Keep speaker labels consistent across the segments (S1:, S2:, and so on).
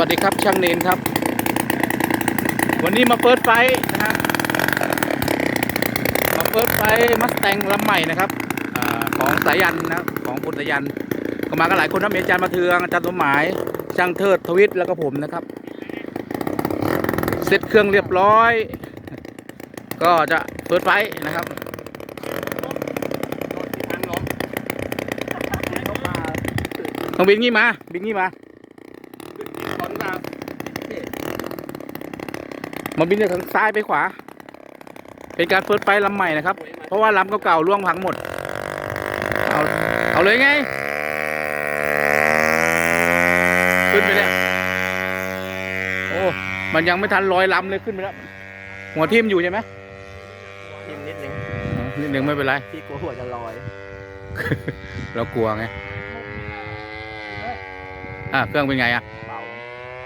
S1: สวัสดีครับช่างเนนครับ วันนี้มาเปิดไฟท์นะฮะมาเปิดไฟมัสแตงลำใหม่นะครับอาของสายันนะครับของคุณสายันก็มากันหลายคนนะมีอาจารย์มาเทืองอาจารย์สมหมายช่างเทิดทวิตแล้วก็ผมนะครับ เสร็จเครื่องเรียบร้อย ก็จะเปิดไฟท์นะครับต้องบินงี้มาบินงี้มา มาบินจากทางซ้ายไปขวา เป็นการเปิดไฟลำใหม่นะครับ เพราะว่าลำเก่าๆล่วงพังหมด เอาเอาเลยไง ขึ้นไปแล้วโอ้มันยังไม่ทันลอยลำเลยขึ้นไปแล้ว หัวทิ่มอยู่ใช่ไหม
S2: ทิมนิดนึง
S1: อ๋อนิดหนึ่งไม่เป็นไร
S2: พี่กลัวหัวจะลอย
S1: เรากลัวไงอะเครื่องเป็นไงอะ
S2: เบา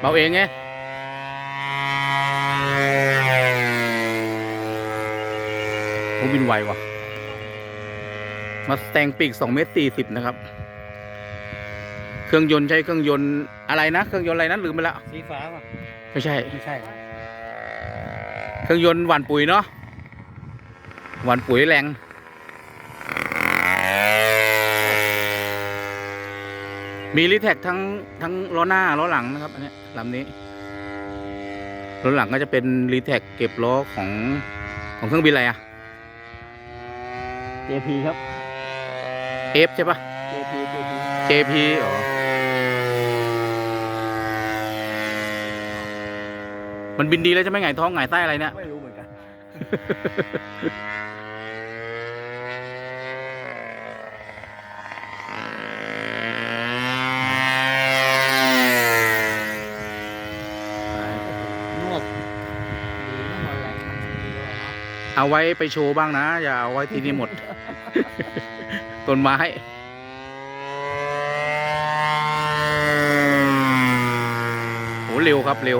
S1: เบาเองไง โอ้บินไวว่ะ มาแตงปีกสองเมตรสี่สิบนะครับ เครื่องยนต์ใช้เครื่องยนต์อะไรนะ เครื่องยนต์อะไรนะลืมไปแล้ว
S2: สีฟ้าป่ะ
S1: ไม่ใช่
S2: ไม่ใช่
S1: เครื่องยนต์หว่านปุ๋ยเนาะหว่านปุ๋ยแรง มีรีแท็กทั้งทั้งล้อหน้าล้อหลังนะครับอันเนี้ยลำนี้ล้อหลังก็จะเป็นรีแท็กเก็บล้อของของเครื่องบินอะไรอะ
S2: เจพีครับ
S1: เอฟใช่ปะ
S2: เจพีเจพี
S1: JP อ๋อ มันบินดีแล้วจะไม่ไงายท้องไงายใต้อะไรเนี่ย
S2: ไม่รู้เหมือนกันนวดดีนะหมดแรงดีเลยเนาะ
S1: เอาไว้ไปโชว์บ้างนะ อย่าเอาไว้ที่นี่หมด ต้นไม้โหเร็วครับเร็ว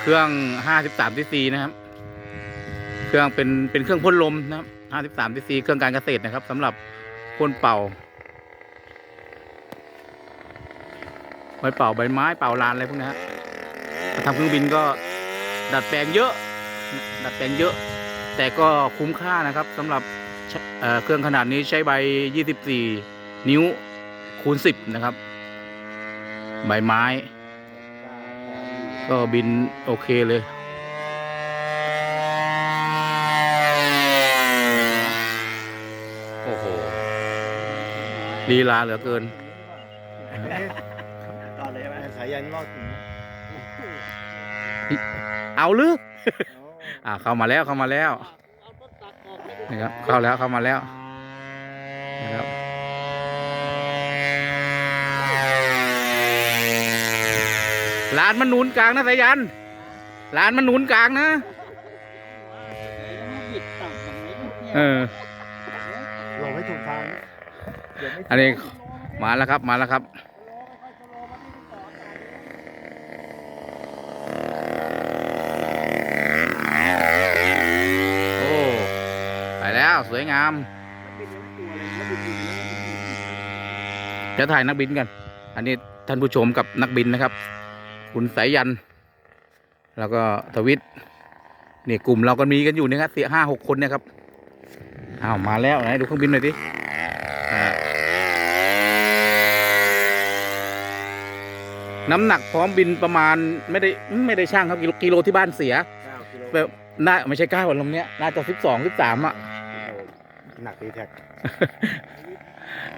S1: เครื่อง53 cc นะครับ เครื่องเป็นเป็นเครื่องพ่นลมนะครับ53 cc เครื่องการเกษตรนะครับสำหรับพ่นเป่าไว้เป่าใบไม้เป่าลานอะไรพวกนี้ฮะมาทำเครื่องบินก็ดัดแปลงเยอะ ดัดแปลงเยอะ แต่ก็คุ้มค่านะครับสำหรับใช้เอ่อเครื่องขนาดนี้ใช้ใบ 24 นิ้วคูณ 10 นะครับ ใบไม้ ก็บินโอเคเลยโอ้โหลีลาเหลือเกิน
S2: ตอนเลยใช่ไหมสายันรอดถึง
S1: เอาหรื ออ่าเข้ามาแล้วเข้ามาแล้วนะครับเข้าแล้วเข้ามาแล้วนะครับลานมันหนุนกลางนะสายันลานมันหนุนกลางนะเออ
S2: ลงให้ถูกทางเดี๋ยวไม่
S1: อันนี้มาแล้วครับมาแล้วครับ โอ้ ไปแล้วสวยงามจะถ่ายนักบินกัน อันนี้ท่านผู้ชมกับนักบินนะครับ คุณสายยัน แล้วก็ทวิตนี่กลุ่มเราก็มีกันอยู่เนี่ยครับสี่ห้าหกคนเนี่ยครับอ้าวมาแล้วไหนดูเครื่องบินหน่อยดิอ่าน้ำหนักพร้อมบินประมาณไม่ได้ไม่ได้ช่างครับกิโลกิโลที่บ้านเสีย
S2: เก้ากิโล
S1: แบบน่าไม่ใช่เก้าลำเนี้ยน่าจะสิบสองสิบสามอะ
S2: หนักดีแท็ก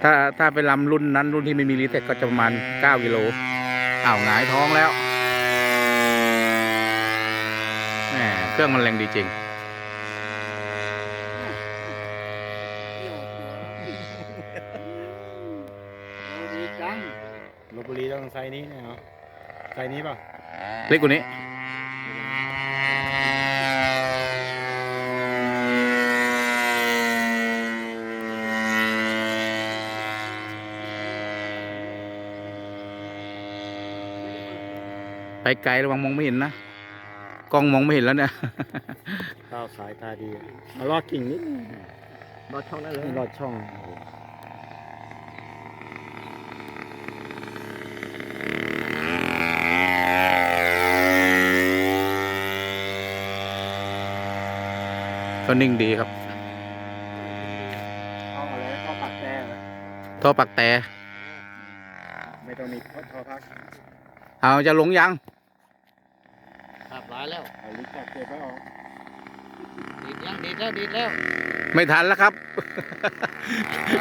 S1: ถ้าถ้าเป็นลำรุ่นนั้นรุ่นที่ไม่มีรีเซ็ตก็จะประมาณเก้ากิโลอ้าวหงายท้องแล้วแหมเครื่องมันแรงดีจริง
S2: ลบบุรีต้องไซส์นี้เนี่ยเนาะไซส์นี้ป่ะ
S1: เล็กกว่านี้ ไปไกลระวังมองไม่เห็นนะกล้องมองไม่เห็นแล้วเนี่ย
S2: ข้าวสายตาดีมาลอดกิ่งนิดลอดช่องได้เลยลอดช่อง
S1: ก็นิ่งดีครับ
S2: ท่ออะไรท่อปักแต่
S1: ท่อปักแต่
S2: ไม่ต้องมีท่อพัก
S1: เอาจะหลงยัง
S3: ร้ายแล้ว
S2: เอาลิฟต์จับเก็บไว้ออก
S3: ดีดยังดีดแล้วดีดแล้ว
S1: ไม่ทันแล้วครับ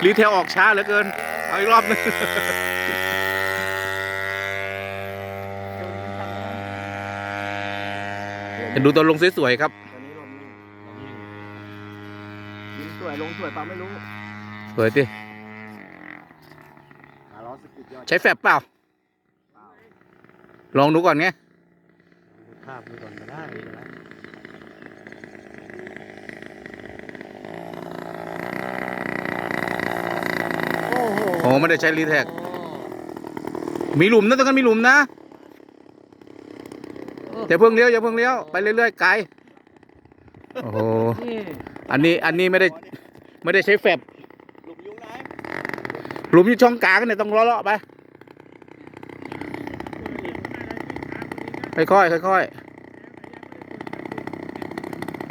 S1: รีเทลออกช้าเหลือเกิน เอาอีกรอบหนึงจะดูตัวลงสวยๆครับ
S2: ตอนนี้ลมยิงสวยลงสวยเปล่าไม่รู้
S1: สวยดิ
S2: หาล้อสกิดยอด
S1: ใช้แฟบเปล่า ลองดูก่อนไง
S2: ภาพดูก่อนก็ได้ไม่เป็นไรโอ้โห
S1: โอ้ไม่ได้ใช้รีแท็ก มีหลุมนะตรงนั้นมีหลุมนะอย่าเพิ่งเลี้ยวอย่าเพิ่งเลี้ยวไปเรื่อยๆไกลโอ้โหอันนี้อันนี้ไม่ได้ไม่ได้ใช้แฟบ
S2: หลุมยุงไหน
S1: หลุมอยู่ช่องกลางเนี่ยต้องเลาะๆไป ค่อยๆค่อยๆ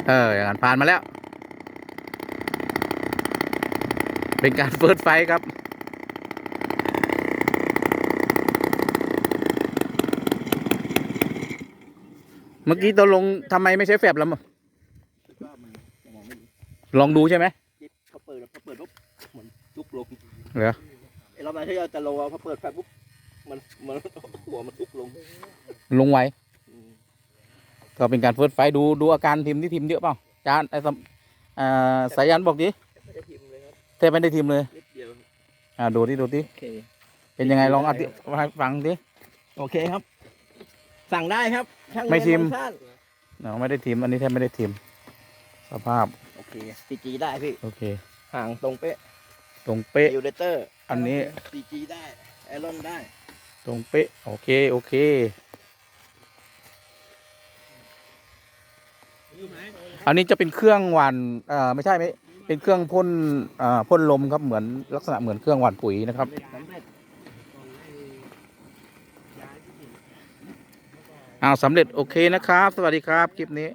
S1: เอออย่างนั้นผ่านมาแล้ว เป็นการเฟิร์สไฟท์ครับเมื่อกี้ตัวลงทำไมไม่ใช้แฟบแล้วมั้งลองดูใช่ไหม
S2: พอเปิดพอเปิดปุ๊บเหมือนลุกลง
S1: เหรอ
S2: ไอ้รอบนั้นที่เราจะลงอะพอเปิดแฟลชปุ๊บมันมันหัวมันลุกลง
S1: ลงไว
S2: อืม
S1: ก็เป็นการเฟิร์สไฟท์ดูดูอาการทีมที่ทีมเยอะเปล่าจานไอ้สมอ่าสายันบอกดิ
S2: ไม่ได้พิมพ์เลยครับ
S1: แทบไม่ได้ทีมเลย
S2: นิดเดียว
S1: อ่าดูดิดูดิ
S2: โอเค
S1: เป็นยังไงลองอธิให้ฟังดิ
S2: โอเคครับ สั่งได้ครับช่าง
S1: ไม่พิมพ์
S2: เน้นสั้น
S1: เนาะไม่ได้ทีม อันนี้แทบไม่ได้ทีม สภาพ
S2: โอเคซีจีได้พี่
S1: โอเค
S2: ห่างตรงเป๊ะ
S1: ตรงเป๊ะ
S2: ยูเดเตอร์
S1: อันนี้
S2: ซีจีได้ไอรอนได้
S1: ตรงเป๊ะ โอเค โอเค อันนี้จะเป็นเครื่องหวานเอ่อไม่ใช่ไม่เป็นเครื่องพ่นเอ่อพ่นลมครับเหมือนลักษณะเหมือนเครื่องหว่านปุ๋ยนะครับ อ้าวสำเร็จโอเคนะครับ สวัสดีครับคลิปนี้